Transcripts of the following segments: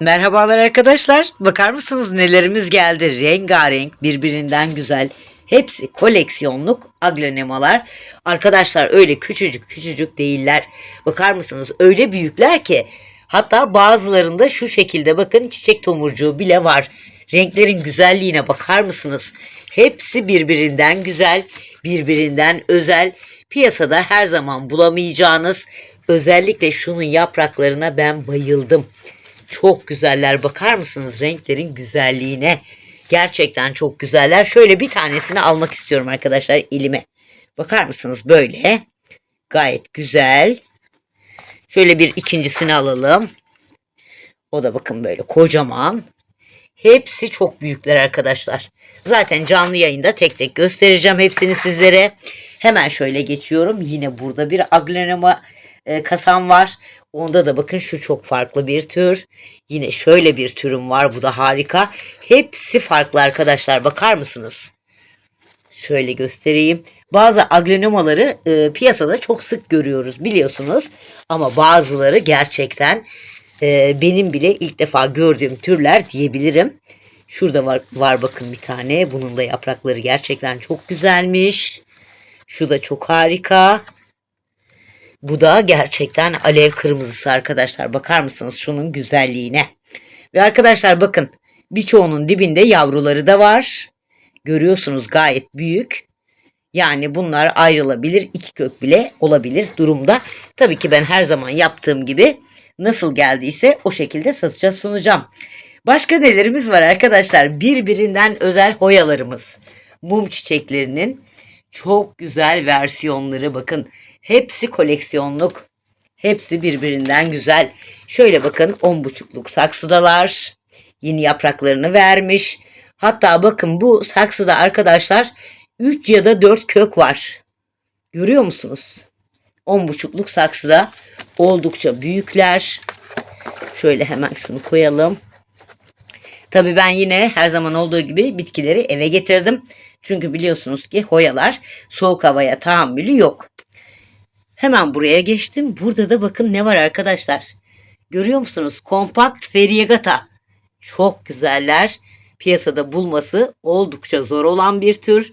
Merhabalar arkadaşlar. Bakar mısınız nelerimiz geldi? Rengarenk, birbirinden güzel. Hepsi koleksiyonluk aglonemalar. Arkadaşlar öyle küçücük küçücük değiller. Bakar mısınız? Öyle büyükler ki hatta bazılarında şu şekilde bakın çiçek tomurcuğu bile var. Renklerin güzelliğine bakar mısınız? Hepsi birbirinden güzel, birbirinden özel. Piyasada her zaman bulamayacağınız özellikle şunun yapraklarına ben bayıldım. Çok güzeller. Bakar mısınız renklerin güzelliğine? Gerçekten çok güzeller. Şöyle bir tanesini almak istiyorum arkadaşlar elime. Bakar mısınız böyle? Gayet güzel. Şöyle bir ikincisini alalım. O da bakın böyle kocaman. Hepsi çok büyükler arkadaşlar. Zaten canlı yayında tek tek göstereceğim hepsini sizlere. Hemen şöyle geçiyorum. Yine burada bir aglonema e, kasam var. Onda da bakın şu çok farklı bir tür. Yine şöyle bir türüm var. Bu da harika. Hepsi farklı arkadaşlar. Bakar mısınız? Şöyle göstereyim. Bazı aglonemaları e, piyasada çok sık görüyoruz biliyorsunuz. Ama bazıları gerçekten e, benim bile ilk defa gördüğüm türler diyebilirim. Şurada var, var bakın bir tane. Bunun da yaprakları gerçekten çok güzelmiş. Şu da çok harika. Bu da gerçekten alev kırmızısı arkadaşlar. Bakar mısınız şunun güzelliğine? Ve arkadaşlar bakın birçoğunun dibinde yavruları da var. Görüyorsunuz gayet büyük. Yani bunlar ayrılabilir. iki kök bile olabilir durumda. Tabii ki ben her zaman yaptığım gibi nasıl geldiyse o şekilde satışa sunacağım. Başka nelerimiz var arkadaşlar? Birbirinden özel hoyalarımız. Mum çiçeklerinin çok güzel versiyonları bakın. Hepsi koleksiyonluk. Hepsi birbirinden güzel. Şöyle bakın on buçukluk saksıdalar. Yeni yapraklarını vermiş. Hatta bakın bu saksıda arkadaşlar 3 ya da 4 kök var. Görüyor musunuz? On buçukluk saksıda oldukça büyükler. Şöyle hemen şunu koyalım. Tabii ben yine her zaman olduğu gibi bitkileri eve getirdim. Çünkü biliyorsunuz ki hoyalar soğuk havaya tahammülü yok. Hemen buraya geçtim. Burada da bakın ne var arkadaşlar. Görüyor musunuz? Kompakt Variegata. Çok güzeller. Piyasada bulması oldukça zor olan bir tür.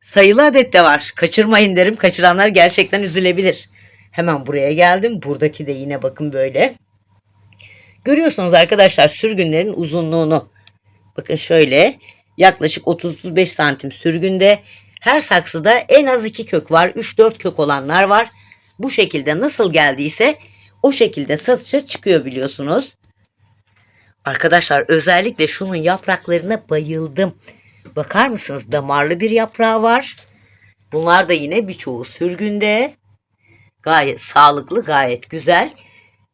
Sayılı adet de var. Kaçırmayın derim. Kaçıranlar gerçekten üzülebilir. Hemen buraya geldim. Buradaki de yine bakın böyle. Görüyorsunuz arkadaşlar sürgünlerin uzunluğunu. Bakın şöyle yaklaşık 30-35 santim sürgünde. Her saksıda en az 2 kök var. 3-4 kök olanlar var. Bu şekilde nasıl geldiyse o şekilde satışa çıkıyor biliyorsunuz. Arkadaşlar özellikle şunun yapraklarına bayıldım. Bakar mısınız damarlı bir yaprağı var. Bunlar da yine birçoğu sürgünde. Gayet sağlıklı gayet güzel.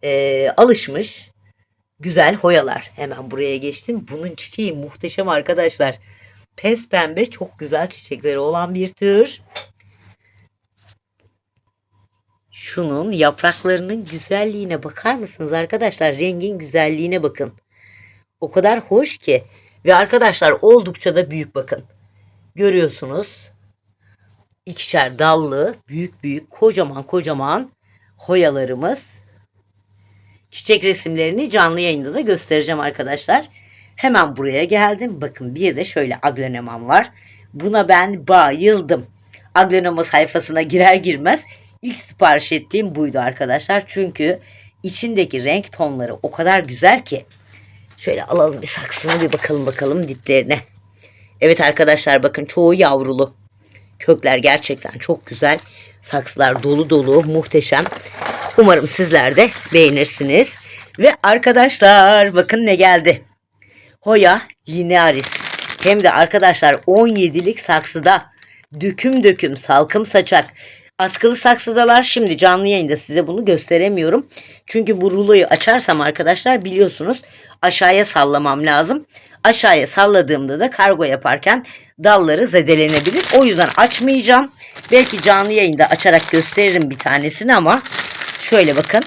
Ee, alışmış. Güzel hoyalar. Hemen buraya geçtim. Bunun çiçeği muhteşem arkadaşlar. Pes pembe çok güzel çiçekleri olan bir tür. Şunun yapraklarının güzelliğine bakar mısınız arkadaşlar? Rengin güzelliğine bakın. O kadar hoş ki. Ve arkadaşlar oldukça da büyük bakın. Görüyorsunuz. İkişer dallı, büyük büyük, kocaman kocaman hoyalarımız. Çiçek resimlerini canlı yayında da göstereceğim arkadaşlar. Hemen buraya geldim. Bakın bir de şöyle aglonemam var. Buna ben bayıldım. Aglonema sayfasına girer girmez ilk sipariş ettiğim buydu arkadaşlar. Çünkü içindeki renk tonları o kadar güzel ki. Şöyle alalım bir saksını bir bakalım bakalım diplerine. Evet arkadaşlar bakın çoğu yavrulu. Kökler gerçekten çok güzel. Saksılar dolu dolu muhteşem. Umarım sizler de beğenirsiniz. Ve arkadaşlar bakın ne geldi. Hoya linearis. Hem de arkadaşlar 17'lik saksıda döküm döküm salkım saçak. Askılı saksıdalar şimdi canlı yayında size bunu gösteremiyorum. Çünkü bu ruloyu açarsam arkadaşlar biliyorsunuz aşağıya sallamam lazım. Aşağıya salladığımda da kargo yaparken dalları zedelenebilir. O yüzden açmayacağım. Belki canlı yayında açarak gösteririm bir tanesini ama şöyle bakın.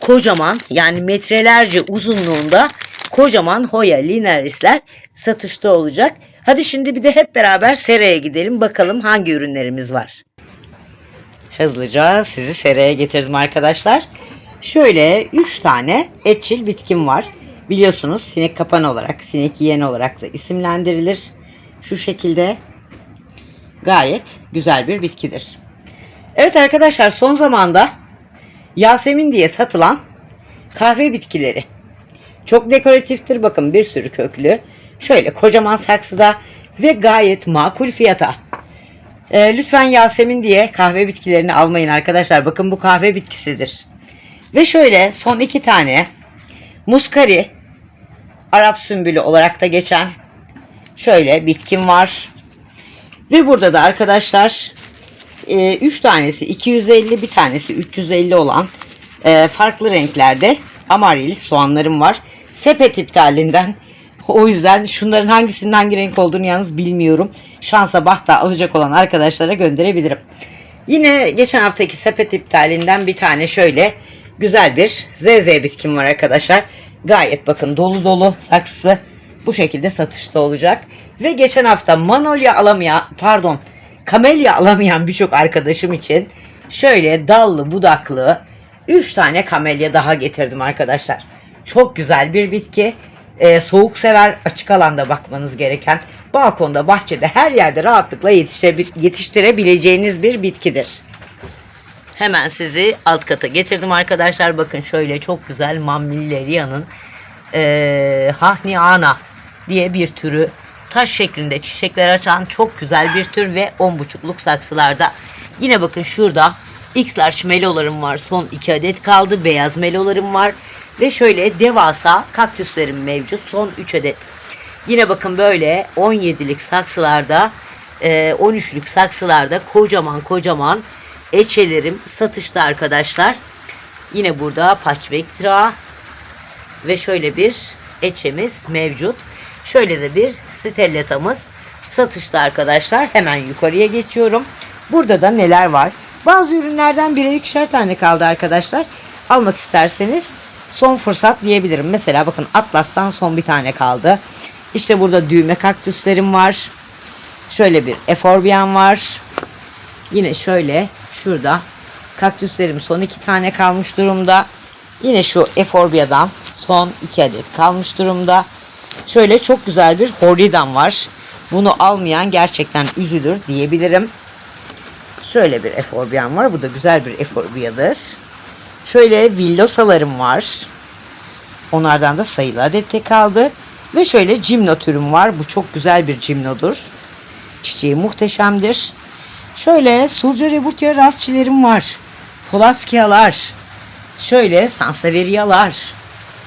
Kocaman yani metrelerce uzunluğunda kocaman Hoya linearisler satışta olacak. Hadi şimdi bir de hep beraber seraya gidelim bakalım hangi ürünlerimiz var. Hızlıca sizi seraya getirdim arkadaşlar. Şöyle 3 tane etçil bitkim var. Biliyorsunuz sinek kapan olarak, sinek yiyen olarak da isimlendirilir. Şu şekilde gayet güzel bir bitkidir. Evet arkadaşlar son zamanda Yasemin diye satılan kahve bitkileri. Çok dekoratiftir bakın bir sürü köklü. Şöyle kocaman saksıda ve gayet makul fiyata. Ee, lütfen Yasemin diye kahve bitkilerini almayın arkadaşlar. Bakın bu kahve bitkisidir. Ve şöyle son iki tane muskari Arap sümbülü olarak da geçen şöyle bitkim var. Ve burada da arkadaşlar 3 tanesi 250 bir tanesi 350 olan e, farklı renklerde amaril soğanlarım var. Sepet iptalinden o yüzden şunların hangisinin hangi renk olduğunu yalnız bilmiyorum. Şansa bahta alacak olan arkadaşlara gönderebilirim. Yine geçen haftaki sepet iptalinden bir tane şöyle güzel bir ZZ bitkim var arkadaşlar. Gayet bakın dolu dolu saksısı bu şekilde satışta olacak. Ve geçen hafta manolya alamayan pardon kamelya alamayan birçok arkadaşım için şöyle dallı budaklı 3 tane kamelya daha getirdim arkadaşlar. Çok güzel bir bitki. Ee, soğuk sever açık alanda bakmanız gereken balkonda bahçede her yerde rahatlıkla yetiştire- yetiştirebileceğiniz bir bitkidir. Hemen sizi alt kata getirdim arkadaşlar. Bakın şöyle çok güzel Mammilleria'nın eee Hahniana diye bir türü taş şeklinde çiçekler açan çok güzel bir tür ve 10,5'luk saksılarda. Yine bakın şurada X large melolarım var. Son 2 adet kaldı. Beyaz melolarım var. Ve şöyle devasa kaktüslerim mevcut. Son 3 adet. Yine bakın böyle 17'lik saksılarda e, 13'lük saksılarda kocaman kocaman eçelerim satışta arkadaşlar. Yine burada Paçvektra ve şöyle bir eçemiz mevcut. Şöyle de bir stelletamız satışta arkadaşlar. Hemen yukarıya geçiyorum. Burada da neler var? Bazı ürünlerden birer ikişer tane kaldı arkadaşlar. Almak isterseniz son fırsat diyebilirim. Mesela bakın Atlas'tan son bir tane kaldı. İşte burada düğme kaktüslerim var. Şöyle bir eforbian var. Yine şöyle şurada kaktüslerim son iki tane kalmış durumda. Yine şu eforbiadan son iki adet kalmış durumda. Şöyle çok güzel bir horridan var. Bunu almayan gerçekten üzülür diyebilirim. Şöyle bir eforbian var. Bu da güzel bir eforbiadır. Şöyle villosalarım var. Onlardan da sayılı adette kaldı. Ve şöyle cimno türüm var. Bu çok güzel bir cimnodur. Çiçeği muhteşemdir. Şöyle Sulca Reburtia rastçilerim var. Polaskialar. Şöyle Sanseverialar.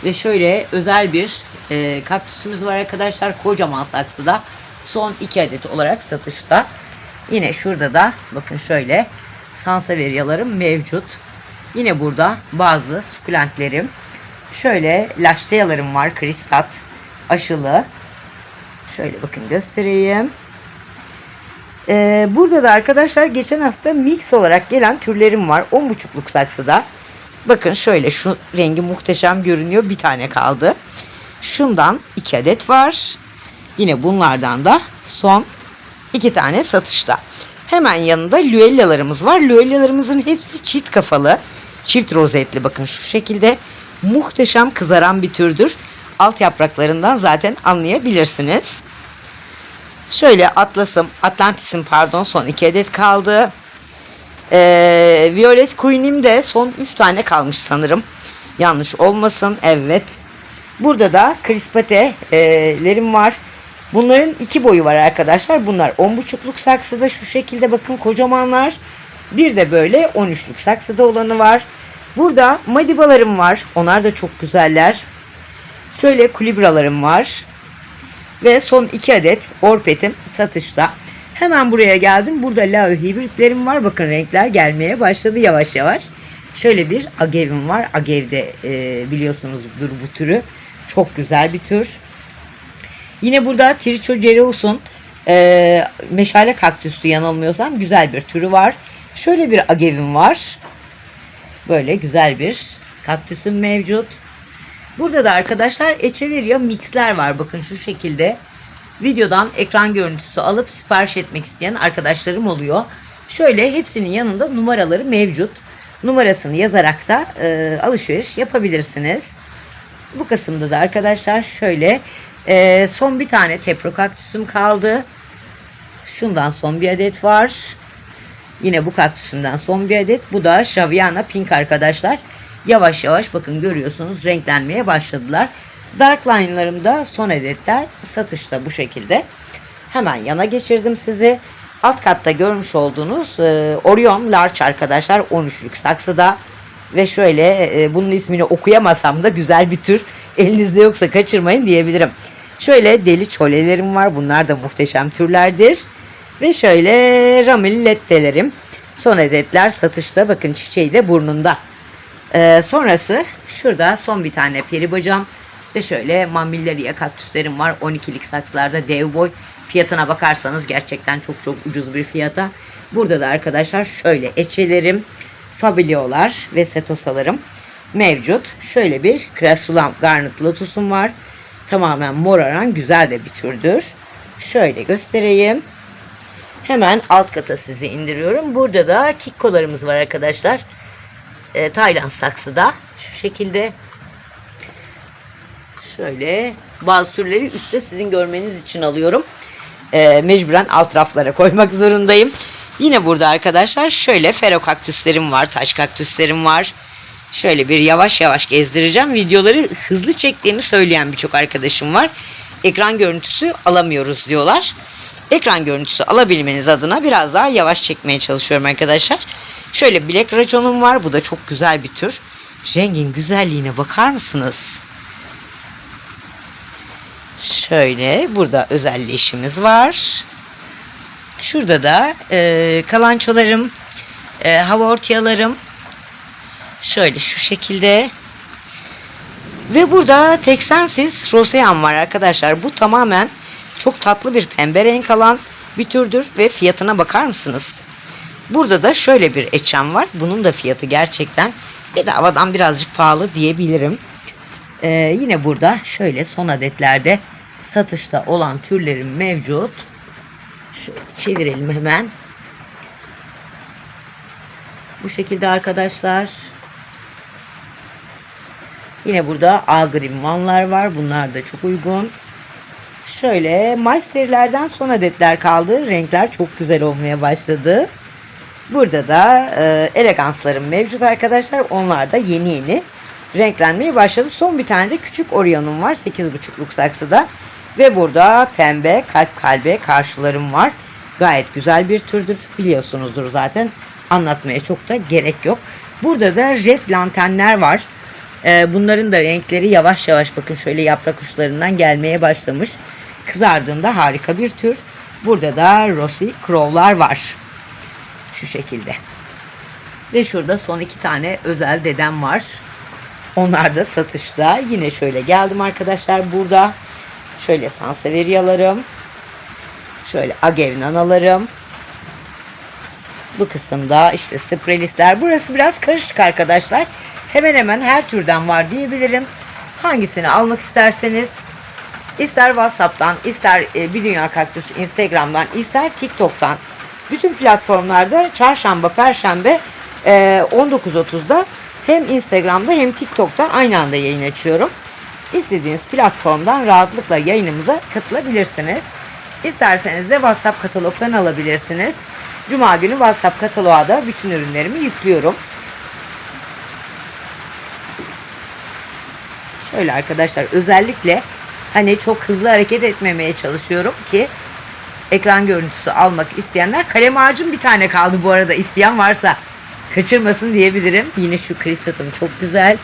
Ve şöyle özel bir e, kaktüsümüz var arkadaşlar. Kocaman saksıda. Son iki adet olarak satışta. Yine şurada da bakın şöyle Sanseverialarım mevcut. Yine burada bazı sukulentlerim. Şöyle laşteyalarım var. Kristat aşılı. Şöyle bakın göstereyim. Ee, burada da arkadaşlar geçen hafta mix olarak gelen türlerim var. 10.5'luk saksıda. Bakın şöyle şu rengi muhteşem görünüyor. Bir tane kaldı. Şundan 2 adet var. Yine bunlardan da son 2 tane satışta. Hemen yanında lüellalarımız var. Lüellalarımızın hepsi çift kafalı. Çift rozetli bakın şu şekilde. Muhteşem kızaran bir türdür. Alt yapraklarından zaten anlayabilirsiniz. Şöyle Atlas'ım, Atlantis'im pardon son iki adet kaldı. Ee, Violet Queen'im de son 3 tane kalmış sanırım. Yanlış olmasın. Evet. Burada da Crispatelerim var. Bunların iki boyu var arkadaşlar. Bunlar 10.5'luk saksıda şu şekilde bakın kocamanlar. Bir de böyle 13'lük saksıda olanı var. Burada Madibalarım var. Onlar da çok güzeller. Şöyle kulibralarım var. Ve son 2 adet orpetim satışta. Hemen buraya geldim. Burada lao hibritlerim var. Bakın renkler gelmeye başladı yavaş yavaş. Şöyle bir agevim var. Agev'de e, biliyorsunuzdur bu türü. Çok güzel bir tür. Yine burada Tricho cereus'un e, meşale kaktüsü yanılmıyorsam güzel bir türü var. Şöyle bir agevim var. Böyle güzel bir kaktüsüm mevcut. Burada da arkadaşlar Echeveria mixler var. Bakın şu şekilde videodan ekran görüntüsü alıp sipariş etmek isteyen arkadaşlarım oluyor. Şöyle hepsinin yanında numaraları mevcut. numarasını yazarak da e, alışveriş yapabilirsiniz. Bu kısımda da arkadaşlar şöyle e, son bir tane tepro kaktüsüm kaldı. Şundan son bir adet var. Yine bu kaktüsünden son bir adet. Bu da Shaviana Pink arkadaşlar. Yavaş yavaş bakın görüyorsunuz renklenmeye başladılar. Dark line'larımda son adetler satışta bu şekilde. Hemen yana geçirdim sizi. Alt katta görmüş olduğunuz e, Orion Large arkadaşlar 13'lük saksıda. Ve şöyle e, bunun ismini okuyamasam da güzel bir tür. Elinizde yoksa kaçırmayın diyebilirim. Şöyle deli çolelerim var. Bunlar da muhteşem türlerdir. Ve şöyle ramil lettelerim. Son adetler satışta. Bakın çiçeği de burnunda. Ee, sonrası şurada son bir tane peri bacam. Ve şöyle mamilleria kaktüslerim var. 12'lik saksılarda dev boy. Fiyatına bakarsanız gerçekten çok çok ucuz bir fiyata. Burada da arkadaşlar şöyle eçelerim, fabiliolar ve setosalarım mevcut. Şöyle bir krasulam garnet lotusum var. Tamamen moraran güzel de bir türdür. Şöyle göstereyim. Hemen alt kata sizi indiriyorum. Burada da kikkolarımız var arkadaşlar. Ee, Tayland saksıda. Şu şekilde. Şöyle bazı türleri üstte sizin görmeniz için alıyorum. Ee, mecburen alt raflara koymak zorundayım. Yine burada arkadaşlar şöyle fero kaktüslerim var. Taş kaktüslerim var. Şöyle bir yavaş yavaş gezdireceğim. Videoları hızlı çektiğimi söyleyen birçok arkadaşım var. Ekran görüntüsü alamıyoruz diyorlar. Ekran görüntüsü alabilmeniz adına biraz daha yavaş çekmeye çalışıyorum arkadaşlar. Şöyle bilek raconum var. Bu da çok güzel bir tür. Rengin güzelliğine bakar mısınız? Şöyle burada özelleşimiz var. Şurada da e, kalançolarım, e, hava ortayalarım. Şöyle şu şekilde. Ve burada Texensis rosean var arkadaşlar. Bu tamamen çok tatlı bir pembe renk alan bir türdür ve fiyatına bakar mısınız? Burada da şöyle bir eçem var. Bunun da fiyatı gerçekten bedavadan birazcık pahalı diyebilirim. Ee, yine burada şöyle son adetlerde satışta olan türlerim mevcut. Şöyle çevirelim hemen. Bu şekilde arkadaşlar. Yine burada Agrim Van'lar var. Bunlar da çok uygun. Şöyle Meister'lerden son adetler kaldı. Renkler çok güzel olmaya başladı. Burada da e, eleganslarım mevcut arkadaşlar. Onlar da yeni yeni renklenmeye başladı. Son bir tane de küçük Orion'um var. 8,5'luk saksıda. Ve burada pembe kalp kalbe karşılarım var. Gayet güzel bir türdür. Biliyorsunuzdur zaten. Anlatmaya çok da gerek yok. Burada da red lantenler var. Ee, bunların da renkleri yavaş yavaş bakın şöyle yaprak uçlarından gelmeye başlamış. Kızardığında harika bir tür. Burada da Rossi Crow'lar var. Şu şekilde. Ve şurada son iki tane özel dedem var. Onlar da satışta. Yine şöyle geldim arkadaşlar burada. Şöyle Sanseveria'larım. Şöyle Agevnanalarım. Bu kısımda işte Sprelistler. Burası biraz karışık arkadaşlar. Hemen hemen her türden var diyebilirim. Hangisini almak isterseniz ister WhatsApp'tan, ister e, Bir Dünya Kaktüs Instagram'dan, ister TikTok'tan bütün platformlarda çarşamba, perşembe e, 19.30'da hem Instagram'da hem TikTok'ta aynı anda yayın açıyorum. İstediğiniz platformdan rahatlıkla yayınımıza katılabilirsiniz. İsterseniz de WhatsApp katalogdan alabilirsiniz. Cuma günü WhatsApp kataloğa da bütün ürünlerimi yüklüyorum. Şöyle arkadaşlar özellikle hani çok hızlı hareket etmemeye çalışıyorum ki ekran görüntüsü almak isteyenler kalem ağacım bir tane kaldı bu arada isteyen varsa kaçırmasın diyebilirim. Yine şu kristatım çok güzel.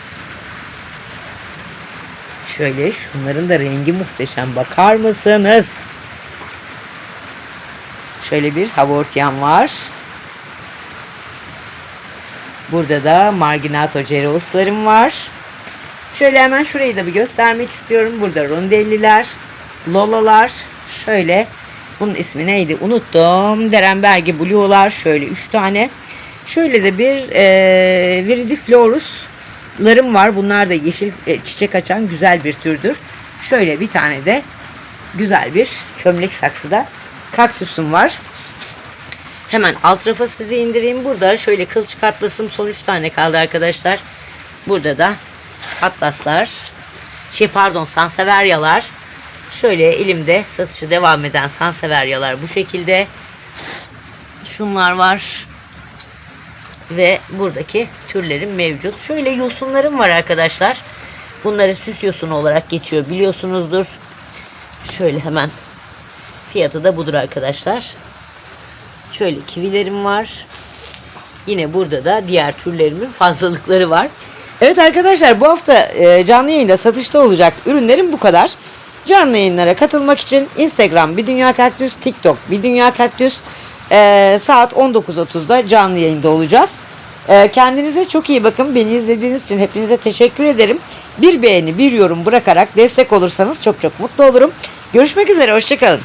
Şöyle şunların da rengi muhteşem bakar mısınız? Şöyle bir havortiyan var. Burada da Marginato Cereus'larım var. Şöyle hemen şurayı da bir göstermek istiyorum. Burada rondelliler, lolalar, şöyle bunun ismi neydi unuttum. Derenbergi Blue'lar şöyle 3 tane. Şöyle de bir e, Viridiflorus'larım var. Bunlar da yeşil e, çiçek açan güzel bir türdür. Şöyle bir tane de güzel bir çömlek saksıda kaktüsüm var. Hemen alt rafa sizi indireyim. Burada şöyle kılçık atlasım son 3 tane kaldı arkadaşlar. Burada da atlaslar. Şey pardon sanseveryalar. Şöyle elimde satışı devam eden sanseveryalar bu şekilde. Şunlar var. Ve buradaki türlerim mevcut. Şöyle yosunlarım var arkadaşlar. Bunları süs yosunu olarak geçiyor biliyorsunuzdur. Şöyle hemen fiyatı da budur arkadaşlar. Şöyle kivilerim var. Yine burada da diğer türlerimin fazlalıkları var. Evet arkadaşlar bu hafta e, canlı yayında satışta olacak ürünlerim bu kadar. Canlı yayınlara katılmak için Instagram Bir Dünya Kaktüs, TikTok Bir Dünya Kaktüs e, saat 19.30'da canlı yayında olacağız. E, kendinize çok iyi bakın. Beni izlediğiniz için hepinize teşekkür ederim. Bir beğeni, bir yorum bırakarak destek olursanız çok çok mutlu olurum. Görüşmek üzere, hoşçakalın.